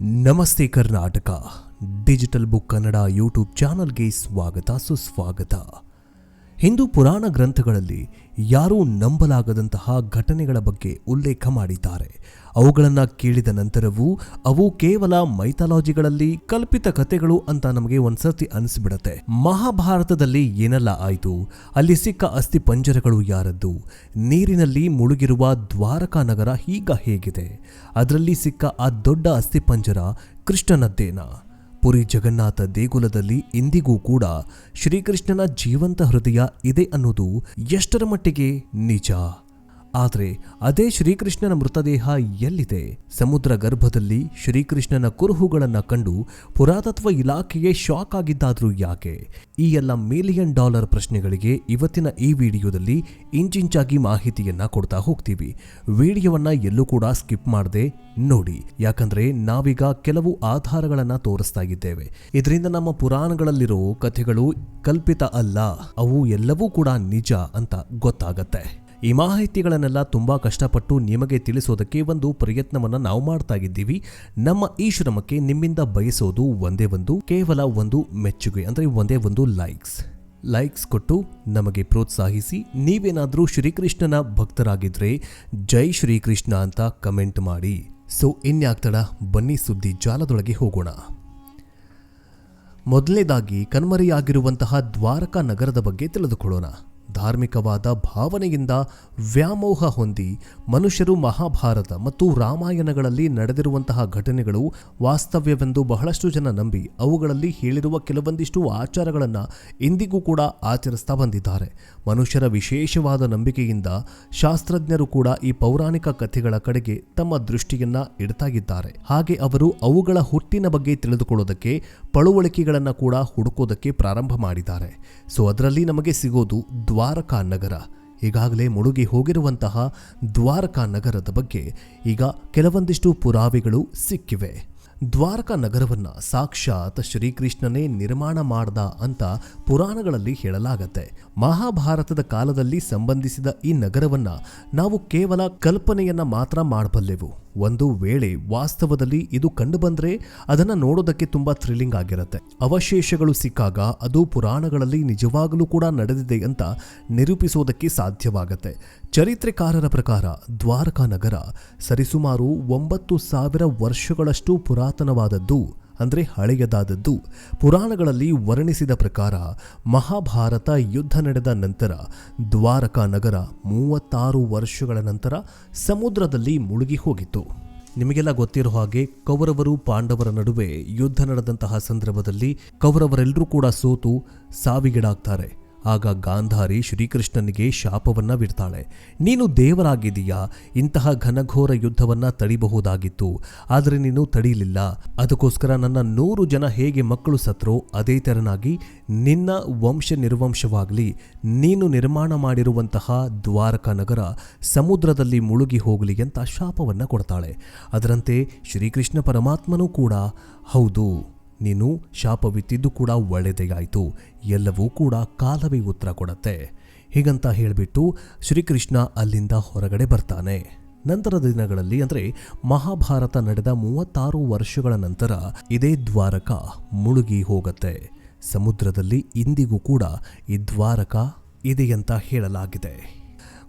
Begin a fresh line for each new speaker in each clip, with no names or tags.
ನಮಸ್ತೆ Karnataka. Digital book Kannada YouTube ಚಾನಲ್ಗೆ ಸ್ವಾಗತ ಸುಸ್ವಾಗತ. ಹಿಂದೂ ಪುರಾಣ ಗ್ರಂಥಗಳಲ್ಲಿ ಯಾರೂ ನಂಬಲಾಗದಂತಹ ಘಟನೆಗಳ ಬಗ್ಗೆ ಉಲ್ಲೇಖ ಮಾಡಿದ್ದಾರೆ. ಅವುಗಳನ್ನು ಕೇಳಿದ ನಂತರವೂ ಅವು ಕೇವಲ ಮೈಥಾಲಜಿಗಳಲ್ಲಿ ಕಲ್ಪಿತ ಕಥೆಗಳು ಅಂತ ನಮಗೆ ಒಂದ್ಸರ್ತಿ ಅನಿಸ್ಬಿಡತ್ತೆ. ಮಹಾಭಾರತದಲ್ಲಿ ಏನೆಲ್ಲ ಆಯಿತು, ಅಲ್ಲಿ ಸಿಕ್ಕ ಅಸ್ಥಿ ಪಂಜರಗಳು ಯಾರದ್ದು, ನೀರಿನಲ್ಲಿ ಮುಳುಗಿರುವ ದ್ವಾರಕಾ ನಗರ ಈಗ ಹೇಗಿದೆ, ಅದರಲ್ಲಿ ಸಿಕ್ಕ ಆ ದೊಡ್ಡ ಅಸ್ಥಿ ಪಂಜರ ಕೃಷ್ಣನದ್ದೇನಾ? ಪುರಿ ಜಗನ್ನಾಥ ದೇಗುಲದಲ್ಲಿ ಇಂದಿಗೂ ಕೂಡ ಶ್ರೀಕೃಷ್ಣನ ಜೀವಂತ ಹೃದಯ ಇದೆ ಅನ್ನೋದು ಎಷ್ಟರ ಮಟ್ಟಿಗೆ ನಿಜ? ಆದರೆ ಅದೇ ಶ್ರೀಕೃಷ್ಣನ ಮೃತದೇಹ ಎಲ್ಲಿದೆ? ಸಮುದ್ರ ಗರ್ಭದಲ್ಲಿ ಶ್ರೀಕೃಷ್ಣನ ಕುರುಹುಗಳನ್ನು ಕಂಡು ಪುರಾತತ್ವ ಇಲಾಖೆಗೆ ಶಾಕ್ ಆಗಿದ್ದಾದ್ರೂ ಯಾಕೆ? ಈ ಎಲ್ಲ ಮಿಲಿಯನ್ ಡಾಲರ್ ಪ್ರಶ್ನೆಗಳಿಗೆ ಇವತ್ತಿನ ಈ ವಿಡಿಯೋದಲ್ಲಿ ಇಂಚಿಂಚಾಗಿ ಮಾಹಿತಿಯನ್ನ ಕೊಡ್ತಾ ಹೋಗ್ತೀವಿ. ವಿಡಿಯೋವನ್ನ ಎಲ್ಲೂ ಕೂಡ ಸ್ಕಿಪ್ ಮಾಡದೆ ನೋಡಿ. ಯಾಕಂದ್ರೆ ನಾವೀಗ ಕೆಲವು ಆಧಾರಗಳನ್ನ ತೋರಿಸ್ತಾ ಇದ್ದೇವೆ. ಇದರಿಂದ ನಮ್ಮ ಪುರಾಣಗಳಲ್ಲಿರೋ ಕಥೆಗಳು ಕಲ್ಪಿತ ಅಲ್ಲ, ಅವು ಎಲ್ಲವೂ ಕೂಡ ನಿಜ ಅಂತ ಗೊತ್ತಾಗತ್ತೆ. ಈ ಮಾಹಿತಿಗಳನ್ನೆಲ್ಲ ತುಂಬ ಕಷ್ಟಪಟ್ಟು ನಿಮಗೆ ತಿಳಿಸೋದಕ್ಕೆ ಒಂದು ಪ್ರಯತ್ನವನ್ನು ನಾವು ಮಾಡ್ತಾ ಇದ್ದೀವಿ. ನಮ್ಮ ಈ ಶ್ರಮಕ್ಕೆ ನಿಮ್ಮಿಂದ ಬಯಸೋದು ಒಂದೇ ಒಂದು, ಕೇವಲ ಒಂದು ಮೆಚ್ಚುಗೆ, ಅಂದರೆ ಒಂದೇ ಒಂದು ಲೈಕ್ಸ್ ಲೈಕ್ಸ್ ಕೊಟ್ಟು ನಮಗೆ ಪ್ರೋತ್ಸಾಹಿಸಿ, ನೀವೇನಾದರೂ ಶ್ರೀಕೃಷ್ಣನ ಭಕ್ತರಾಗಿದ್ದರೆ ಜೈ ಶ್ರೀಕೃಷ್ಣ ಅಂತ ಕಮೆಂಟ್ ಮಾಡಿ. ಸೊ ಇನ್ಯಾಕ್ತಡ ಬನ್ನಿ ಸುದ್ದಿ ಜಾಲದೊಳಗೆ ಹೋಗೋಣ. ಮೊದಲನೇದಾಗಿ ಕಣ್ಮರೆಯಾಗಿರುವಂತಹ ದ್ವಾರಕಾ ನಗರದ ಬಗ್ಗೆ ತಿಳಿದುಕೊಳ್ಳೋಣ. ಧಾರ್ಮಿಕವಾದ ಭಾವನೆಯಿಂದ ವ್ಯಾಮೋಹ ಹೊಂದಿ ಮನುಷ್ಯರು ಮಹಾಭಾರತ ಮತ್ತು ರಾಮಾಯಣಗಳಲ್ಲಿ ನಡೆದಿರುವಂತಹ ಘಟನೆಗಳು ವಾಸ್ತವ್ಯವೆಂದು ಬಹಳಷ್ಟು ಜನ ನಂಬಿ ಅವುಗಳಲ್ಲಿ ಹೇಳಿರುವ ಕೆಲವೊಂದಿಷ್ಟು ಆಚಾರಗಳನ್ನು ಇಂದಿಗೂ ಕೂಡ ಆಚರಿಸ್ತಾ ಬಂದಿದ್ದಾರೆ. ಮನುಷ್ಯರ ವಿಶೇಷವಾದ ನಂಬಿಕೆಯಿಂದ ಶಾಸ್ತ್ರಜ್ಞರು ಕೂಡ ಈ ಪೌರಾಣಿಕ ಕಥೆಗಳ ಕಡೆಗೆ ತಮ್ಮ ದೃಷ್ಟಿಯನ್ನ ಇಡ್ತಾಗಿದ್ದಾರೆ ಹಾಗೆ ಅವರು ಅವುಗಳ ಹುಟ್ಟಿನ ಬಗ್ಗೆ ತಿಳಿದುಕೊಳ್ಳೋದಕ್ಕೆ, ಪಳುವಳಿಕೆಗಳನ್ನು ಕೂಡ ಹುಡುಕೋದಕ್ಕೆ ಪ್ರಾರಂಭ ಮಾಡಿದ್ದಾರೆ. ಸೊ, ಅದರಲ್ಲಿ ನಮಗೆ ಸಿಗೋದು ದ್ವಾರಕಾ ನಗರ ಈಗಾಗಲೇ ಮುಳುಗಿ ಹೋಗಿರುವಂತಹ ದ್ವಾರಕಾ ನಗರದ ಬಗ್ಗೆ ಈಗ ಕೆಲವೊಂದಿಷ್ಟು ಪುರಾವೆಗಳು ಸಿಕ್ಕಿವೆ. ದ್ವಾರಕಾ ನಗರವನ್ನು ಸಾಕ್ಷಾತ್ ಶ್ರೀಕೃಷ್ಣನೇ ನಿರ್ಮಾಣ ಮಾಡ್ದ ಅಂತ ಪುರಾಣಗಳಲ್ಲಿ ಹೇಳಲಾಗತ್ತೆ. ಮಹಾಭಾರತದ ಕಾಲದಲ್ಲಿ ಸಂಬಂಧಿಸಿದ ಈ ನಗರವನ್ನು ನಾವು ಕೇವಲ ಕಲ್ಪನೆಯನ್ನು ಮಾತ್ರ ಮಾಡಬಲ್ಲೆವು. ಒಂದು ವೇಳೆ ವಾಸ್ತವದಲ್ಲಿ ಇದು ಕಂಡುಬಂದರೆ ಅದನ್ನು ನೋಡೋದಕ್ಕೆ ತುಂಬಾ ಥ್ರಿಲ್ಲಿಂಗ್ ಆಗಿರುತ್ತೆ. ಅವಶೇಷಗಳು ಸಿಕ್ಕಾಗ ಅದು ಪುರಾಣಗಳಲ್ಲಿ ನಿಜವಾಗಲೂ ಕೂಡ ನಡೆದಿದೆ ಅಂತ ನಿರೂಪಿಸೋದಕ್ಕೆ ಸಾಧ್ಯವಾಗುತ್ತೆ. ಚರಿತ್ರೆಕಾರರ ಪ್ರಕಾರ ದ್ವಾರಕಾ ನಗರ ಸರಿಸುಮಾರು ಒಂಬತ್ತು ಸಾವಿರ ವರ್ಷಗಳಷ್ಟು ಪುರಾತನವಾದದ್ದು ಅಂದರೆ ಹಳೆಯದಾದದ್ದು. ಪುರಾಣಗಳಲ್ಲಿ ವರ್ಣಿಸಿದ ಪ್ರಕಾರ ಮಹಾಭಾರತ ಯುದ್ಧ ನಡೆದ ನಂತರ ದ್ವಾರಕಾ ನಗರ ಮೂವತ್ತಾರು ವರ್ಷಗಳ ನಂತರ ಸಮುದ್ರದಲ್ಲಿ ಮುಳುಗಿ ಹೋಗಿತ್ತು. ನಿಮಗೆಲ್ಲ ಗೊತ್ತಿರೋ ಹಾಗೆ ಕೌರವರು ಪಾಂಡವರ ನಡುವೆ ಯುದ್ಧ ನಡೆದಂತಹ ಸಂದರ್ಭದಲ್ಲಿ ಕೌರವರೆಲ್ಲರೂ ಕೂಡ ಸೋತು ಸಾವಿಗೀಡಾಗ್ತಾರೆ. ಆಗ ಗಾಂಧಾರಿ ಶ್ರೀಕೃಷ್ಣನಿಗೆ ಶಾಪವನ್ನ ಬಿಡ್ತಾಳೆ ನೀನು ದೇವರಾಗಿದೀಯಾ ಇಂತಹ ಘನಘೋರ ಯುದ್ಧವನ್ನ ತಡಿಬಹುದಾಗಿತ್ತು. ಆದರೆ ನೀನು ತಡೀಲಿಲ್ಲ. ಅದಕ್ಕೋಸ್ಕರ ನನ್ನ ನೂರು ಜನ ಹೇಗೆ ಮಕ್ಕಳು ಸತ್ರೋ, ಅದೇ ತೆರನಾಗಿ ನಿನ್ನ ವಂಶ ನಿರ್ವಂಶವಾಗಲಿ. ನೀನು ನಿರ್ಮಾಣ ಮಾಡಿರುವಂತಹ ದ್ವಾರಕ ನಗರ ಸಮುದ್ರದಲ್ಲಿ ಮುಳುಗಿ ಹೋಗಲಿ ಅಂತ ಶಾಪವನ್ನು ಕೊಡ್ತಾಳೆ. ಅದರಂತೆ ಶ್ರೀಕೃಷ್ಣ ಪರಮಾತ್ಮನೂ ಕೂಡ ಹೌದು. ನೀನು ಶಾಪವಿತ್ತಿದ್ದು ಕೂಡ ಒಳ್ಳೆಯದೇ ಆಯಿತು ಎಲ್ಲವೂ ಕೂಡ ಕಾಲವೇ ಉತ್ತರ ಕೊಡತ್ತೆ. ಹೀಗಂತ ಹೇಳಿಬಿಟ್ಟು ಶ್ರೀಕೃಷ್ಣ ಅಲ್ಲಿಂದ ಹೊರಗಡೆ ಬರ್ತಾನೆ. ನಂತರದ ದಿನಗಳಲ್ಲಿ ಅಂದರೆ ಮಹಾಭಾರತ ನಡೆದ ಮೂವತ್ತಾರು ವರ್ಷಗಳ ನಂತರ ಇದೇ ದ್ವಾರಕ ಮುಳುಗಿ ಹೋಗತ್ತೆ. ಸಮುದ್ರದಲ್ಲಿ ಇಂದಿಗೂ ಕೂಡ ಈ ದ್ವಾರಕ ಇದೆಯಂತ ಹೇಳಲಾಗಿದೆ.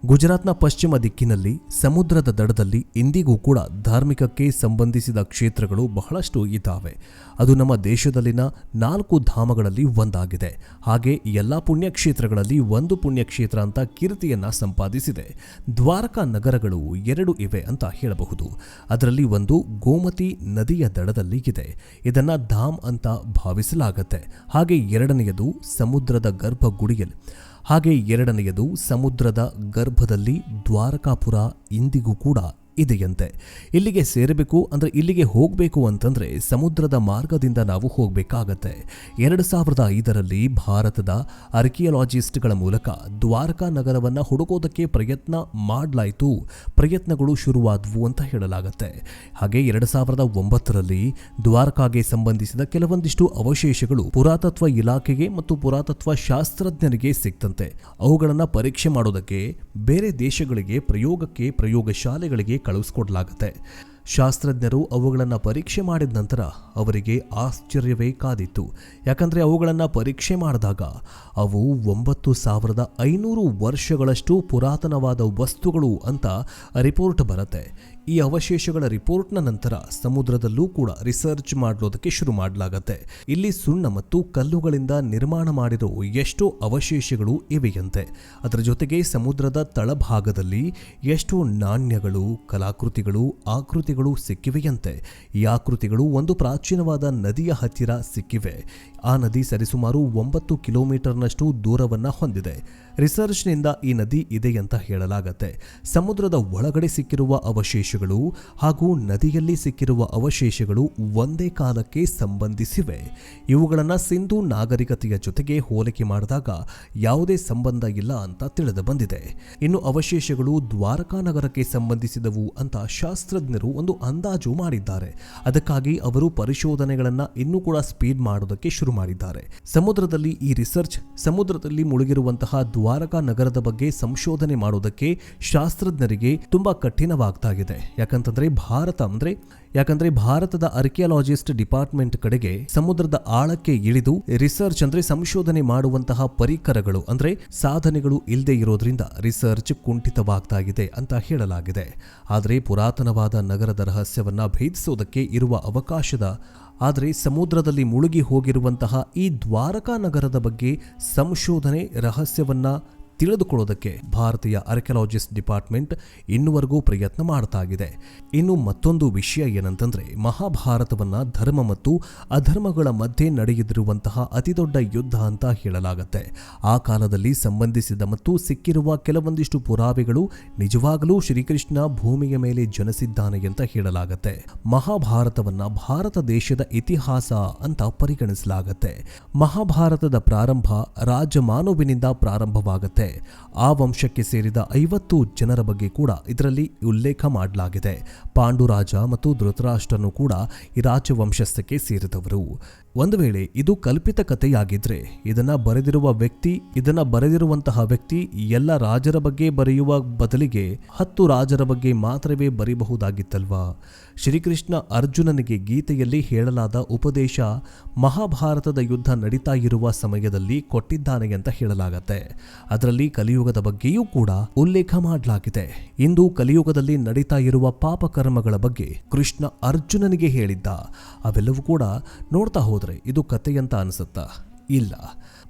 ಗುಜರಾತ್ನ ಪಶ್ಚಿಮ ದಿಕ್ಕಿನಲ್ಲಿ, ಸಮುದ್ರದ ದಡದಲ್ಲಿ ಇಂದಿಗೂ ಕೂಡ ಧಾರ್ಮಿಕಕ್ಕೆ ಸಂಬಂಧಿಸಿದ ಕ್ಷೇತ್ರಗಳು ಬಹಳಷ್ಟು ಇದ್ದಾವೆ. ಅದು ನಮ್ಮ ದೇಶದಲ್ಲಿನ ನಾಲ್ಕು ಧಾಮಗಳಲ್ಲಿ ಒಂದಾಗಿದೆ. ಹಾಗೆ ಎಲ್ಲ ಪುಣ್ಯಕ್ಷೇತ್ರಗಳಲ್ಲಿ ಒಂದು ಪುಣ್ಯಕ್ಷೇತ್ರ ಅಂತ ಕೀರ್ತಿಯನ್ನು ಸಂಪಾದಿಸಿದೆ. ದ್ವಾರಕಾ ನಗರಗಳು ಎರಡು ಇವೆ ಅಂತ ಹೇಳಬಹುದು. ಅದರಲ್ಲಿ ಒಂದು ಗೋಮತಿ ನದಿಯ ದಡದಲ್ಲಿ ಇದೆ. ಇದನ್ನು ಧಾಮ್ ಅಂತ ಭಾವಿಸಲಾಗತ್ತೆ. ಹಾಗೆ ಎರಡನೆಯದು ಸಮುದ್ರದ ಗರ್ಭಗುಡಿಯಲ್ಲಿ. ಹಾಗೆ ಎರಡನೆಯದು ಸಮುದ್ರದ ಗರ್ಭದಲ್ಲಿ ದ್ವಾರಕಾಪುರ ಇಂದಿಗೂ ಕೂಡ ಇದೆಯಂತೆ. ಇಲ್ಲಿಗೆ ಸೇರಬೇಕು ಅಂದರೆ ಇಲ್ಲಿಗೆ ಹೋಗಬೇಕು ಅಂತಂದರೆ ಸಮುದ್ರದ ಮಾರ್ಗದಿಂದ ನಾವು ಹೋಗಬೇಕಾಗತ್ತೆ. ಎರಡು ಸಾವಿರದ ಐದರಲ್ಲಿ ಭಾರತದ ಆರ್ಕಿಯಾಲಜಿಸ್ಟ್ಗಳ ಮೂಲಕ ದ್ವಾರಕಾ ನಗರವನ್ನು ಹುಡುಕೋದಕ್ಕೆ ಪ್ರಯತ್ನ ಮಾಡಲಾಯಿತು. ಪ್ರಯತ್ನಗಳು ಶುರುವಾದವು ಅಂತ ಹೇಳಲಾಗತ್ತೆ. ಹಾಗೆ ಎರಡು ಸಾವಿರದ ಒಂಬತ್ತರಲ್ಲಿ ದ್ವಾರಕಾಗೆ ಸಂಬಂಧಿಸಿದ ಕೆಲವೊಂದಿಷ್ಟು ಅವಶೇಷಗಳು ಪುರಾತತ್ವ ಇಲಾಖೆಗೆ ಮತ್ತು ಪುರಾತತ್ವ ಶಾಸ್ತ್ರಜ್ಞರಿಗೆ ಸಿಕ್ತಂತೆ. ಅವುಗಳನ್ನು ಪರೀಕ್ಷೆ ಮಾಡೋದಕ್ಕೆ ಬೇರೆ ದೇಶಗಳಿಗೆ ಪ್ರಯೋಗಕ್ಕೆ ಪ್ರಯೋಗಶಾಲೆಗಳಿಗೆ ಕಳುಹಿಸ್ಕೊಡ್ಲಾಗತ್ತೆ. ಶಾಸ್ತ್ರಜ್ಞರು ಅವುಗಳನ್ನು ಪರೀಕ್ಷೆ ಮಾಡಿದ ನಂತರ ಅವರಿಗೆ ಆಶ್ಚರ್ಯವೇ ಕಾದಿತ್ತು. ಯಾಕಂದರೆ ಅವುಗಳನ್ನು ಪರೀಕ್ಷೆ ಮಾಡಿದಾಗ ಅವು ಒಂಬತ್ತು ಸಾವಿರದ ಐನೂರು ವರ್ಷಗಳಷ್ಟು ಪುರಾತನವಾದ ವಸ್ತುಗಳು ಅಂತ ರಿಪೋರ್ಟ್ ಬರುತ್ತೆ. ಈ ಅವಶೇಷಗಳ ರಿಪೋರ್ಟ್ನ ನಂತರ ಸಮುದ್ರದಲ್ಲೂ ಕೂಡ ರಿಸರ್ಚ್ ಮಾಡಲೋದಕ್ಕೆ ಶುರು ಮಾಡಲಾಗತ್ತೆ. ಇಲ್ಲಿ ಸುಣ್ಣ ಮತ್ತು ಕಲ್ಲುಗಳಿಂದ ನಿರ್ಮಾಣ ಮಾಡಿರೋ ಎಷ್ಟೋ ಅವಶೇಷಗಳು ಇವೆಯಂತೆ. ಅದರ ಜೊತೆಗೆ ಸಮುದ್ರದ ತಳಭಾಗದಲ್ಲಿ ಎಷ್ಟೋ ನಾಣ್ಯಗಳು, ಕಲಾಕೃತಿಗಳು, ಆಕೃತಿಗಳು ಸಿಕ್ಕಿವೆಯಂತೆ. ಈ ಆಕೃತಿಗಳು ಒಂದು ಪ್ರಾಚೀನವಾದ ನದಿಯ ಹತ್ತಿರ ಸಿಕ್ಕಿವೆ. ಆ ನದಿ ಸರಿಸುಮಾರು ಒಂಬತ್ತು ಕಿಲೋಮೀಟರ್ನಷ್ಟು ದೂರವನ್ನು ಹೊಂದಿದೆ. ರಿಸರ್ಚ್ನಿಂದ ಈ ನದಿ ಇದೆ ಅಂತ ಹೇಳಲಾಗತ್ತೆ. ಸಮುದ್ರದ ಒಳಗಡೆ ಸಿಕ್ಕಿರುವ ಅವಶೇಷಗಳು ಹಾಗೂ ನದಿಯಲ್ಲಿ ಸಿಕ್ಕಿರುವ ಅವಶೇಷಗಳು ಒಂದೇ ಕಾಲಕ್ಕೆ ಸಂಬಂಧಿಸಿವೆ. ಇವುಗಳನ್ನು ಸಿಂಧೂ ನಾಗರಿಕತೆಯ ಜೊತೆಗೆ ಹೋಲಿಕೆ ಮಾಡಿದಾಗ ಯಾವುದೇ ಸಂಬಂಧ ಇಲ್ಲ ಅಂತ ತಿಳಿದು ಬಂದಿದೆ. ಇನ್ನು ಅವಶೇಷಗಳು ದ್ವಾರಕಾ ನಗರಕ್ಕೆ ಸಂಬಂಧಿಸಿದವು ಅಂತ ಶಾಸ್ತ್ರಜ್ಞರು ಒಂದು ಅಂದಾಜು ಮಾಡಿದ್ದಾರೆ. ಅದಕ್ಕಾಗಿ ಅವರು ಪರಿಶೋಧನೆಗಳನ್ನು ಇನ್ನೂ ಕೂಡ ಸ್ಪೀಡ್ ಮಾಡೋದಕ್ಕೆ ಶುರು ಮಾಡಿದ್ದಾರೆ. ಸಮುದ್ರದಲ್ಲಿ ಈ ರಿಸರ್ಚ್ ಸಮುದ್ರದಲ್ಲಿ ಮುಳುಗಿರುವಂತಹ ದ್ವಾರಕಾ ನಗರದ ಬಗ್ಗೆ ಸಂಶೋಧನೆ ಮಾಡೋದಕ್ಕೆ ಶಾಸ್ತ್ರಜ್ಞರಿಗೆ ತುಂಬಾ ಕಠಿಣವಾಗ್ತಾ ಇದೆ ಯಾಕಂತಂದ್ರೆ ಭಾರತ ಅಂದ್ರೆ, ಯಾಕಂದ್ರೆ ಭಾರತದ ಆರ್ಕಿಯಾಲಜಿಸ್ಟ್ ಡಿಪಾರ್ಟ್ಮೆಂಟ್ ಕಡೆಗೆ ಸಮುದ್ರದ ಆಳಕ್ಕೆ ಇಳಿದು ರಿಸರ್ಚ್ ಅಂದ್ರೆ ಸಂಶೋಧನೆ ಮಾಡುವಂತಹ ಪರಿಕರಗಳು ಅಂದ್ರೆ ಸಾಧನೆಗಳು ಇಲ್ಲದೆ ಇರೋದ್ರಿಂದ ರಿಸರ್ಚ್ ಕುಂಠಿತವಾಗ್ತಾ ಇದೆ ಅಂತ ಹೇಳಲಾಗಿದೆ. ಆದರೆ ಪುರಾತನವಾದ ನಗರದ ರಹಸ್ಯವನ್ನ ಭೇದಿಸೋದಕ್ಕೆ ಇರುವ ಅವಕಾಶದ ಆದರೆ ಸಮುದ್ರದಲ್ಲಿ ಮುಳುಗಿ ಹೋಗಿರುವಂತಹ ಈ ದ್ವಾರಕಾ ನಗರದ ಬಗ್ಗೆ ಸಂಶೋಧನೆ ರಹಸ್ಯವನ್ನ ತಿಳಿದುಕೊಳ್ಳೋದಕ್ಕೆ ಭಾರತೀಯ ಆರ್ಕಿಯಾಲಜಿಸ್ಟ್ ಡಿಪಾರ್ಟ್ಮೆಂಟ್ ಇನ್ನುವರೆಗೂ ಪ್ರಯತ್ನ ಮಾಡ್ತಾ ಇದೆ ಇನ್ನು ಮತ್ತೊಂದು ವಿಷಯ ಏನಂತಂದ್ರೆ, ಮಹಾಭಾರತವನ್ನ ಧರ್ಮ ಮತ್ತು ಅಧರ್ಮಗಳ ಮಧ್ಯೆ ನಡೆಯದಿರುವಂತಹ ಅತಿದೊಡ್ಡ ಯುದ್ಧ ಅಂತ ಹೇಳಲಾಗುತ್ತೆ. ಆ ಕಾಲದಲ್ಲಿ ಸಂಬಂಧಿಸಿದ ಮತ್ತು ಸಿಕ್ಕಿರುವ ಕೆಲವೊಂದಿಷ್ಟು ಪುರಾವೆಗಳು ನಿಜವಾಗಲೂ ಶ್ರೀಕೃಷ್ಣ ಭೂಮಿಯ ಮೇಲೆ ಜನಿಸಿದ್ದಾನೆ ಅಂತ ಹೇಳಲಾಗುತ್ತೆ. ಮಹಾಭಾರತವನ್ನ ಭಾರತ ದೇಶದ ಇತಿಹಾಸ ಅಂತ ಪರಿಗಣಿಸಲಾಗುತ್ತೆ. ಮಹಾಭಾರತದ ಪ್ರಾರಂಭ ರಾಜಮಾನುವಿನಿಂದ ಪ್ರಾರಂಭವಾಗುತ್ತೆ. ಆ ವಂಶಕ್ಕೆ ಸೇರಿದ ಐವತ್ತು ಜನರ ಬಗ್ಗೆ ಕೂಡ ಇದರಲ್ಲಿ ಉಲ್ಲೇಖ ಮಾಡಲಾಗಿದೆ. ಪಾಂಡುರಾಜ ಮತ್ತು ಧೃತರಾಷ್ಟ್ರನು ಕೂಡ ಈ ರಾಜವಂಶಸ್ಥಕ್ಕೆ ಸೇರಿದವರು. ಒಂದು ವೇಳೆ ಇದು ಕಲ್ಪಿತ ಕಥೆಯಾಗಿದ್ರೆ, ಇದನ್ನ ಬರೆದಿರುವ ವ್ಯಕ್ತಿ, ಇದನ್ನ ಬರೆದಿರುವಂತಹ ವ್ಯಕ್ತಿ ಎಲ್ಲ ರಾಜರ ಬಗ್ಗೆ ಬರೆಯುವ ಬದಲಿಗೆ ಹತ್ತು ರಾಜರ ಬಗ್ಗೆ ಮಾತ್ರವೇ ಬರೆಯಬಹುದಾಗಿತ್ತಲ್ವಾ ಶ್ರೀಕೃಷ್ಣ ಅರ್ಜುನನಿಗೆ ಗೀತೆಯಲ್ಲಿ ಹೇಳಲಾದ ಉಪದೇಶ ಮಹಾಭಾರತದ ಯುದ್ಧ ನಡೀತಾ ಇರುವ ಸಮಯದಲ್ಲಿ ಕೊಟ್ಟಿದ್ದಾನೆ ಅಂತ ಹೇಳಲಾಗತ್ತೆ. ಅದರಲ್ಲಿ ಕಲಿಯುಗದ ಬಗ್ಗೆಯೂ ಕೂಡ ಉಲ್ಲೇಖ ಮಾಡಲಾಗಿದೆ. ಇಂದು ಕಲಿಯುಗದಲ್ಲಿ ನಡೀತಾ ಇರುವ ಪಾಪಕರ್ಮಗಳ ಬಗ್ಗೆ ಕೃಷ್ಣ ಅರ್ಜುನನಿಗೆ ಹೇಳಿದ್ದ. ಅವೆಲ್ಲವೂ ಕೂಡ ನೋಡ್ತಾ ಹೋದ್ರೆ ಇದು ಕಥೆಯಂತ ಅನಿಸುತ್ತಾ? ಇಲ್ಲ.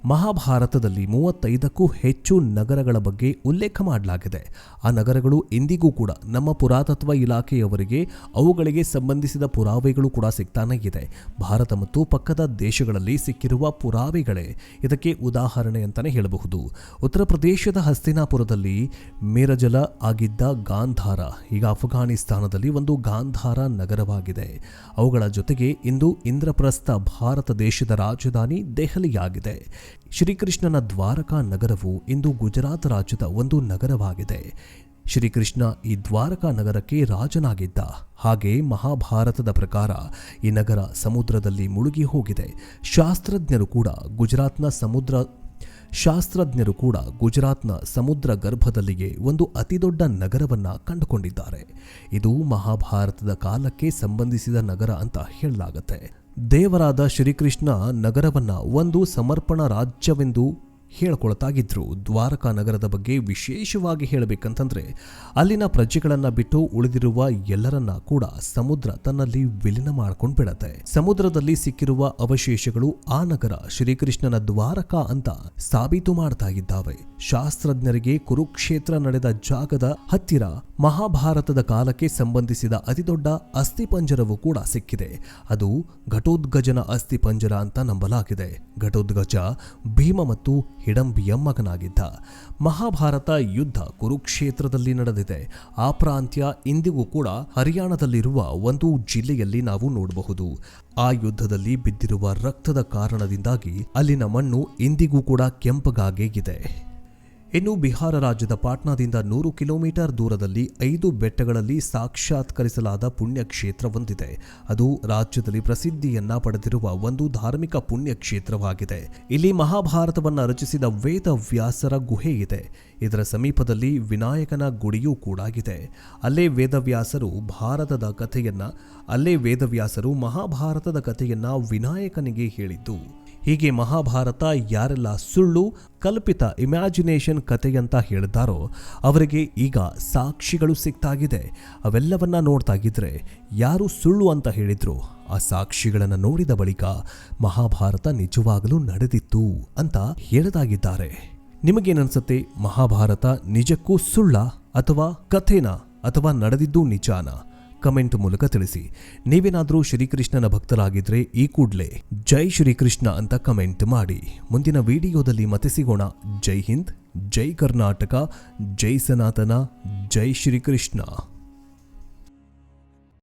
ಮಹಾಭಾರತದಲ್ಲಿ ಮೂವತ್ತೈದಕ್ಕೂ ಹೆಚ್ಚು ನಗರಗಳ ಬಗ್ಗೆ ಉಲ್ಲೇಖ ಮಾಡಲಾಗಿದೆ. ಆ ನಗರಗಳು ಇಂದಿಗೂ ಕೂಡ ನಮ್ಮ ಪುರಾತತ್ವ ಇಲಾಖೆಯವರಿಗೆ, ಅವುಗಳಿಗೆ ಸಂಬಂಧಿಸಿದ ಪುರಾವೆಗಳು ಕೂಡ ಸಿಗ್ತಾನೆ ಇದೆ. ಭಾರತ ಮತ್ತು ಪಕ್ಕದ ದೇಶಗಳಲ್ಲಿ ಸಿಕ್ಕಿರುವ ಪುರಾವೆಗಳೇ ಇದಕ್ಕೆ ಉದಾಹರಣೆ ಅಂತಾನೆ ಹೇಳಬಹುದು. ಉತ್ತರ ಪ್ರದೇಶದ ಹಸ್ತಿನಾಪುರದಲ್ಲಿ ಮೇರಜಲ ಆಗಿದ್ದ ಗಾಂಧಾರ ಈಗ ಅಫ್ಘಾನಿಸ್ತಾನದಲ್ಲಿ ಒಂದು ಗಾಂಧಾರ ನಗರವಾಗಿದೆ. ಅವುಗಳ ಜೊತೆಗೆ ಇಂದು ಇಂದ್ರಪ್ರಸ್ಥ ಭಾರತ ದೇಶದ ರಾಜಧಾನಿ ದೆಹಲಿಯಾಗಿದೆ. ಶ್ರೀಕೃಷ್ಣನ ದ್ವಾರಕಾ ನಗರವು ಇಂದು ಗುಜರಾತ್ ರಾಜ್ಯದ ಒಂದು ನಗರವಾಗಿದೆ. ಶ್ರೀಕೃಷ್ಣ ಈ ದ್ವಾರಕಾ ನಗರಕ್ಕೆ ರಾಜನಾಗಿದ್ದ. ಹಾಗೆ ಮಹಾಭಾರತದ ಪ್ರಕಾರ ಈ ನಗರ ಸಮುದ್ರದಲ್ಲಿ ಮುಳುಗಿ ಹೋಗಿದೆ. ಶಾಸ್ತ್ರಜ್ಞರು ಕೂಡ ಗುಜರಾತ್ನ ಸಮುದ್ರ, ಶಾಸ್ತ್ರಜ್ಞರು ಕೂಡ ಗುಜರಾತ್ನ ಸಮುದ್ರ ಗರ್ಭದಲ್ಲಿಯೇ ಒಂದು ಅತಿದೊಡ್ಡ ನಗರವನ್ನ ಕಂಡುಕೊಂಡಿದ್ದಾರೆ. ಇದು ಮಹಾಭಾರತದ ಕಾಲಕ್ಕೆ ಸಂಬಂಧಿಸಿದ ನಗರ ಅಂತ ಹೇಳಲಾಗತ್ತೆ. ದೇವರಾದ ಶ್ರೀಕೃಷ್ಣ ನಗರವನ್ನ ಒಂದು ಸಮರ್ಪಣ ರಾಜ್ಯವೆಂದು ಹೇಳ್ಕೊಳ್ತಾಗಿದ್ರು ದ್ವಾರಕಾ ನಗರದ ಬಗ್ಗೆ ವಿಶೇಷವಾಗಿ ಹೇಳಬೇಕಂತಂದರೆ, ಅಲ್ಲಿನ ಪ್ರಜೆಗಳನ್ನ ಬಿಟ್ಟು ಉಳಿದಿರುವ ಎಲ್ಲರನ್ನ ಕೂಡ ಸಮುದ್ರ ತನ್ನಲ್ಲಿ ವಿಲೀನ ಮಾಡ್ಕೊಂಡು ಬಿಡತ್ತೆ. ಸಮುದ್ರದಲ್ಲಿ ಸಿಕ್ಕಿರುವ ಅವಶೇಷಗಳು ಆ ನಗರ ಶ್ರೀಕೃಷ್ಣನ ದ್ವಾರಕಾ ಅಂತ ಸಾಬೀತು ಮಾಡ್ತಾ ಇದ್ದಾವೆ ಶಾಸ್ತ್ರಜ್ಞರಿಗೆ ಕುರುಕ್ಷೇತ್ರ ನಡೆದ ಜಾಗದ ಹತ್ತಿರ ಮಹಾಭಾರತದ ಕಾಲಕ್ಕೆ ಸಂಬಂಧಿಸಿದ ಅತಿದೊಡ್ಡ ಅಸ್ಥಿಪಂಜರವು ಕೂಡ ಸಿಕ್ಕಿದೆ. ಅದು ಘಟೋದ್ಗಜನ ಅಸ್ಥಿಪಂಜರ ಅಂತ ನಂಬಲಾಗಿದೆ. ಘಟೋದ್ಗಜ ಭೀಮ ಮತ್ತು ಹಿಡಂಬಿಯ ಮಗನಾಗಿದ್ದ. ಮಹಾಭಾರತ ಯುದ್ಧ ಕುರುಕ್ಷೇತ್ರದಲ್ಲಿ ನಡೆದಿದೆ. ಆ ಪ್ರಾಂತ್ಯ ಇಂದಿಗೂ ಕೂಡ ಹರಿಯಾಣದಲ್ಲಿರುವ ಒಂದು ಜಿಲ್ಲೆಯಲ್ಲಿ ನಾವು ನೋಡಬಹುದು. ಆ ಯುದ್ಧದಲ್ಲಿ ಬಿದ್ದಿರುವ ರಕ್ತದ ಕಾರಣದಿಂದಾಗಿ ಅಲ್ಲಿನ ಮಣ್ಣು ಇಂದಿಗೂ ಕೂಡ ಕೆಂಪಗಾಗೇ ಇದೆ. ಇನ್ನು ಬಿಹಾರ ರಾಜ್ಯದ ಪಾಟ್ನಾದಿಂದ ನೂರು ಕಿಲೋಮೀಟರ್ ದೂರದಲ್ಲಿ ಐದು ಬೆಟ್ಟಗಳಲ್ಲಿ ಸಾಕ್ಷಾತ್ಕರಿಸಲಾದ ಪುಣ್ಯಕ್ಷೇತ್ರವೊಂದಿದೆ ಅದು ರಾಜ್ಯದಲ್ಲಿ ಪ್ರಸಿದ್ಧಿಯನ್ನ ಪಡೆದಿರುವ ಒಂದು ಧಾರ್ಮಿಕ ಪುಣ್ಯಕ್ಷೇತ್ರವಾಗಿದೆ. ಇಲ್ಲಿ ಮಹಾಭಾರತವನ್ನು ರಚಿಸಿದ ವೇದ ವ್ಯಾಸರ ಗುಹೆ ಇದೆ. ಇದರ ಸಮೀಪದಲ್ಲಿ ವಿನಾಯಕನ ಗುಡಿಯೂ ಕೂಡ ಇದೆ ಅಲ್ಲೇ ವೇದವ್ಯಾಸರು ಭಾರತದ ಕಥೆಯನ್ನ, ಅಲ್ಲೇ ವೇದವ್ಯಾಸರು ಮಹಾಭಾರತದ ಕಥೆಯನ್ನ ವಿನಾಯಕನಿಗೆ ಹೇಳಿದ್ದು. ಹೀಗೆ ಮಹಾಭಾರತ ಯಾರೆಲ್ಲ ಸುಳ್ಳು, ಕಲ್ಪಿತ ಇಮ್ಯಾಜಿನೇಷನ್ ಕಥೆಯಂತ ಹೇಳಿದ್ದಾರೋ ಅವರಿಗೆ ಈಗ ಸಾಕ್ಷಿಗಳು ಸಿಗ್ತಾಗಿದೆ. ಅವೆಲ್ಲವನ್ನ ನೋಡ್ತಾಗಿದ್ರೆ ಯಾರು ಸುಳ್ಳು ಅಂತ ಹೇಳಿದ್ರು ಆ ಸಾಕ್ಷಿಗಳನ್ನು ನೋಡಿದ ಬಳಿಕ ಮಹಾಭಾರತ ನಿಜವಾಗಲೂ ನಡೆದಿತ್ತು ಅಂತ ಹೇಳದಾಗಿದ್ದಾರೆ. ನಿಮಗೇನನ್ಸುತ್ತೆ? ಮಹಾಭಾರತ ನಿಜಕ್ಕೂ ಸುಳ್ಳ ಅಥವಾ ಕಥೆನಾ ಅಥವಾ ನಡೆದಿದ್ದು ನಿಜಾನ? ಕಮೆಂಟ್ ಮೂಲಕ ತಿಳಿಸಿ. ನೀವೇನಾದರೂ ಶ್ರೀಕೃಷ್ಣನ ಭಕ್ತರಾಗಿದ್ರೆ ಈ ಕೂಡಲೇ ಜೈ ಶ್ರೀಕೃಷ್ಣ ಅಂತ ಕಮೆಂಟ್ ಮಾಡಿ. ಮುಂದಿನ ವಿಡಿಯೋದಲ್ಲಿ ಮತ್ತೆ ಸಿಗೋಣ ಜೈ ಹಿಂದ್, ಜೈ ಕರ್ನಾಟಕ, ಜೈ ಸನಾತನ, ಜೈ ಶ್ರೀಕೃಷ್ಣ.